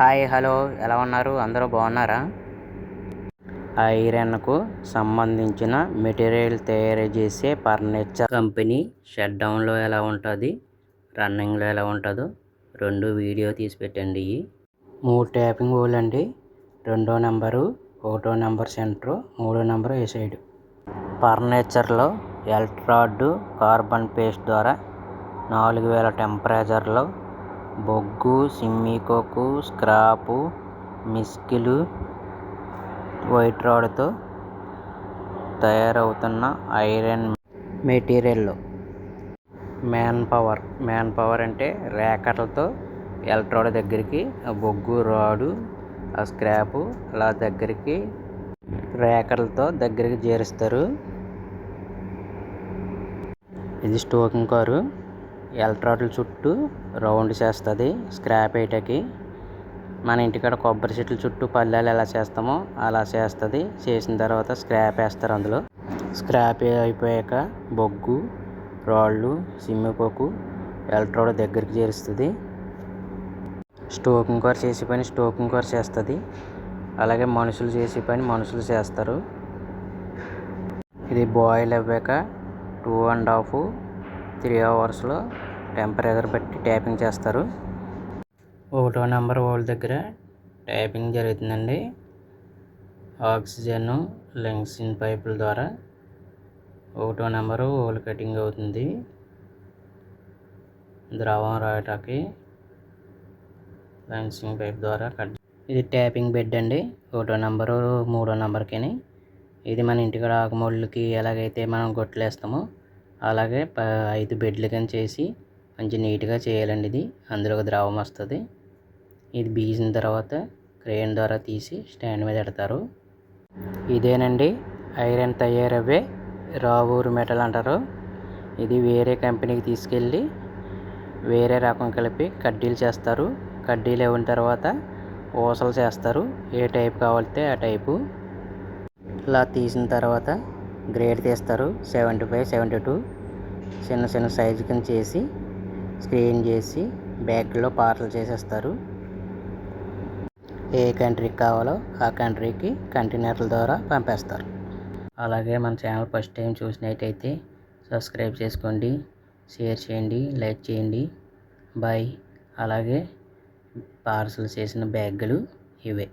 Hi hello. ఎలా ఉన్నారు? అందరూ బాగున్నారా? ఐరన్కు సంబంధించిన మెటీరియల్ తయారు చేసే ఫర్నిచర్ కంపెనీ షట్ డౌన్లో ఎలా ఉంటుంది? రన్నింగ్లో ఎలా ఉంటుందో రెండు వీడియో తీసి పెట్టండి. మూడు ట్యాపింగ్ హోల్ అండి. రెండో నెంబరు ఒకటో నెంబర్ సెంటర్ మూడో నెంబరు ఏ సైడ్? ఫర్నిచర్లో ఎల్ట్రాడ్ కార్బన్ పేస్ట్ ద్వారా నాలుగు వేల టెంపరేచర్లో బొగ్గు సిమ్మికోకు స్క్రాపు మిస్కిలు వైట్ రాడ్తో తయారవుతున్న iron material man power. Man power అంటే రేకట్లతో ఎలక్ట్రాడ్ దగ్గరికి ఆ బొగ్గు రాడు ఆ స్క్రాపు అలా దగ్గరికి రేకర్లతో దగ్గరికి చేరుస్తారు. ఇది స్టోకింగ్ కారు. ఎలక్ట్రాడ్ల చుట్టూ రౌండ్ చేస్తుంది స్క్రాప్ వేయటానికి మన ఇంటికాడ కొబ్బరి చెట్ల చుట్టూ పల్లెలు ఎలా చేస్తామో అలా చేస్తుంది. చేసిన తర్వాత స్క్రాప్ వేస్తారు అందులో. స్క్రాప్ అయిపోయాక బొగ్గు రాళ్ళు సిమ్మిపోకు ఎలక్ట్రోడ్ దగ్గరికి చేరుస్తుంది. స్టోకింగ్ కార్ చేసే పని స్టోకింగ్ కార్ చేస్తుంది. అలాగే మనుషులు చేసే పని మనుషులు చేస్తారు. ఇది బాయిల్ అవ్వాక టూ అండ్ హాఫ్ త్రీ అవర్స్లో టెంపరేచర్ బట్టి ట్యాపింగ్ చేస్తారు. ఒకటో నెంబర్ వాళ్ళ దగ్గర ట్యాపింగ్ జరుగుతుందండి. ఆక్సిజన్ లెంగ్సిన్ పైపుల ద్వారా ఒకటో నెంబరు ఓల్ కటింగ్ అవుతుంది. ద్రవం రాయటానికి లెన్సింగ్ పైప్ ద్వారా కట్ ఇది ట్యాపింగ్ బెడ్ అండి. ఒకటో నెంబరు మూడో నెంబర్కి ఇది మన ఇంటికాడ ఆకుమూలకి ఎలాగైతే మనం గొట్టలేస్తామో అలాగే ప ఐదు బెడ్లు కానీ చేసి మంచి నీట్గా చేయాలండి ఇది. అందులో ఒక ద్రవం వస్తుంది. ఇది బీసిన తర్వాత క్రేన్ ద్వారా తీసి స్టాండ్ మీద పెడతారు. ఇదేనండి ఐరన్ తయారవ్వే రావూరు మెటల్ అంటారు. ఇది వేరే కంపెనీకి తీసుకెళ్ళి వేరే రకం కలిపి కడ్డీలు చేస్తారు. కడ్డీలు అయిన తర్వాత ఊసలు చేస్తారు. ఏ టైప్ కావాలితే ఆ టైపు. ఇలా తీసిన తర్వాత గ్రేడ్ తీస్తారు. సెవెంటీ ఫైవ్ సెవెంటీ టూ చిన్న చిన్న సైజు కింద చేసి స్క్రీన్ చేసి బ్యాగ్లో పార్సల్ చేసేస్తారు. ఏ కంట్రీకి కావాలో ఆ కంట్రీకి కంటైనర్ల ద్వారా పంపేస్తారు. అలాగే మన ఛానల్ ఫస్ట్ టైం చూసినట్టయితే సబ్స్క్రైబ్ చేసుకోండి షేర్ చేయండి లైక్ చేయండి. బాయ్. అలాగే పార్సల్ చేసిన బ్యాగులు ఇవే.